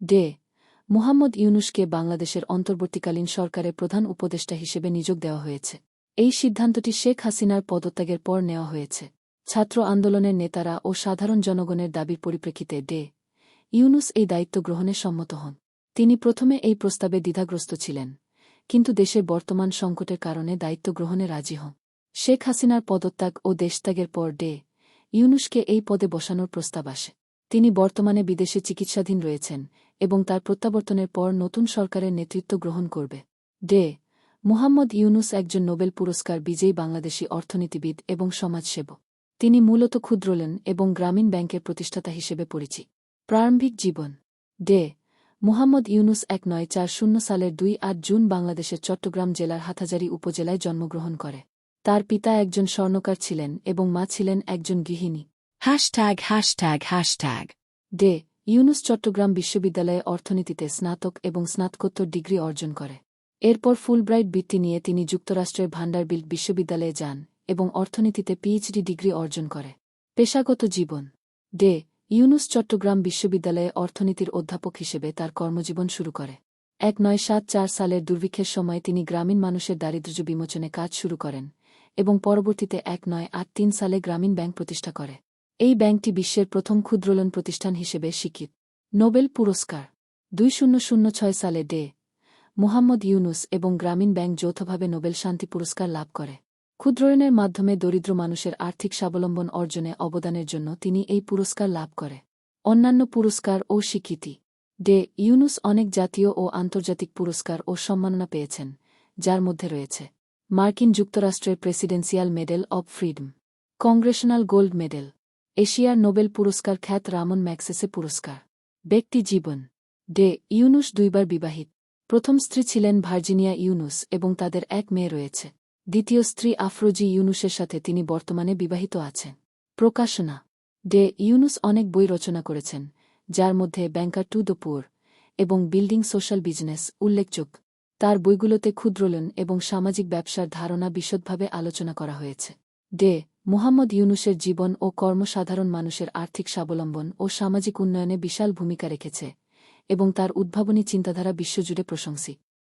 Day Muhammad ইউনুসকে বাংলাদেশের অন্তর্বর্তীকালীন সরকারের প্রধান উপদেষ্টা হিসেবে নিয়োগ দেওয়া হয়েছে। এই সিদ্ধান্তটি শেখ হাসিনার পদত্যাগের পর নেওয়া হয়েছে। ছাত্র আন্দোলনের নেতারা ও সাধারণ জনগণের দাবির পরিপ্রেক্ষিতে ডে ইউনুস এই দায়িত্ব গ্রহণে সম্মত হন। তিনি প্রথমে এই প্রস্তাবে দ্বিধাগ্রস্ত ছিলেন, কিন্তু দেশের বর্তমান সংকটের কারণে দায়িত্ব গ্রহণে রাজি হন। শেখ হাসিনার পদত্যাগ ও দেশত্যাগের পর ডে ইউনুসকে এই পদে বসানোর প্রস্তাব আসে। তিনি বর্তমানে বিদেশে চিকিৎসাধীন রয়েছেন এবং তার প্রত্যাবর্তনের পর নতুন সরকারের নেতৃত্ব গ্রহণ করবে। ডে. মুহাম্মদ ইউনুস একজন নোবেল পুরস্কার বিজয়ী বাংলাদেশী অর্থনীতিবিদ এবং সমাজসেবক। তিনি মূলত ক্ষুদ্রলেন এবং গ্রামীণ ব্যাংকের প্রতিষ্ঠাতা হিসেবে পরিচিত। প্রারম্ভিক জীবন। ডে. মুহাম্মদ ইউনুস এক নয় চার শূন্য সালের দুই আট জুন বাংলাদেশের চট্টগ্রাম জেলার হাথাজারি উপজেলায় জন্মগ্রহণ করে। তার পিতা একজন স্বর্ণকার ছিলেন এবং মা ছিলেন একজন গৃহিণী। Hashtag, hashtag hashtag day Yunus Chittagong বিশ্ববিদ্যালয়ে অর্থনীতিতে স্নাতক এবং স্নাতকোত্তর ডিগ্রি অর্জন করে। এরপর ফুলব্রাইট বৃত্তি নিয়ে তিনি যুক্তরাষ্ট্রের ভান্ডারবিল্ট বিশ্ববিদ্যালয়ে যান এবং অর্থনীতিতে পিএইচডি ডিগ্রি অর্জন করে। পেশাগত জীবন। ডে ইউনুস চট্টগ্রাম বিশ্ববিদ্যালয়ে অর্থনীতির অধ্যাপক হিসেবে তার কর্মজীবন শুরু করে। এক নয় সাত চার সালের দুর্ভিক্ষের সময় তিনি গ্রামীণ মানুষের দারিদ্র্য বিমোচনে কাজ শুরু করেন এবং পরবর্তীতে এক নয় আট তিন সালে গ্রামীণ ব্যাংক প্রতিষ্ঠা করে। এই ব্যাংকটি বিশ্বের প্রথম ক্ষুদ্রলোন প্রতিষ্ঠান হিসেবে স্বীকৃত। নোবেল পুরস্কার। দুই শূন্য ছয় সালে ডে। মুহাম্মদ ইউনুস এবং গ্রামীণ ব্যাংক যৌথভাবে নোবেল শান্তি পুরস্কার লাভ করে। ক্ষুদ্রঋণের মাধ্যমে দরিদ্র মানুষের আর্থিক স্বাবলম্বন অর্জনে অবদানের জন্য তিনি এই পুরস্কার লাভ করে। অন্যান্য পুরস্কার ও স্বীকৃতি। ডে। ইউনুস অনেক জাতীয় ও আন্তর্জাতিক পুরস্কার ও সম্মাননা পেয়েছেন, যার মধ্যে রয়েছে মার্কিন যুক্তরাষ্ট্রের presidential medal of freedom, congressional gold medal এশিয়ার নোবেল পুরস্কার খ্যাত রামন ম্যাক্সেসে পুরস্কার। ব্যক্তি জীবন। ডে, ইউনুস দুইবার বিবাহিত। প্রথম স্ত্রী ছিলেন ভার্জিনিয়া ইউনুস এবং তাদের এক মেয়ে রয়েছে। দ্বিতীয় স্ত্রী আফরোজি ইউনুসের সাথে তিনি বর্তমানে বিবাহিত আছেন। প্রকাশনা। ডে, ইউনুস অনেক বই রচনা করেছেন, যার মধ্যে ব্যাংকার টু দ্য পুর এবং বিল্ডিং সোশ্যাল বিজনেস উল্লেখযোগ্য। তার বইগুলোতে ক্ষুদ্রলোন এবং সামাজিক ব্যবসার ধারণা বিশদভাবে আলোচনা করা হয়েছে। ডে মুহাম্মদ ইউনুসের জীবন ও কর্মসাধারণ মানুষের আর্থিক স্বাবলম্বন ও সামাজিক উন্নয়নে বিশাল ভূমিকা রেখেছে এবং তার উদ্ভাবনী চিন্তাধারা বিশ্বজুড়ে প্রশংসিত।